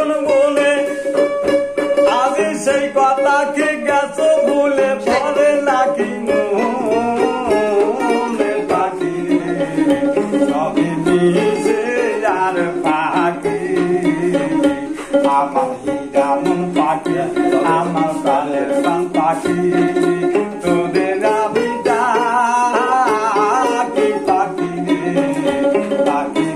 এখন বলে আজি সেই কথা কি গেছো বলে পরে নাকি মনে পাখি? সবে আর পাখি। আমার হিরামন পাখি, আমার কালের পাখি। তোদের পাখি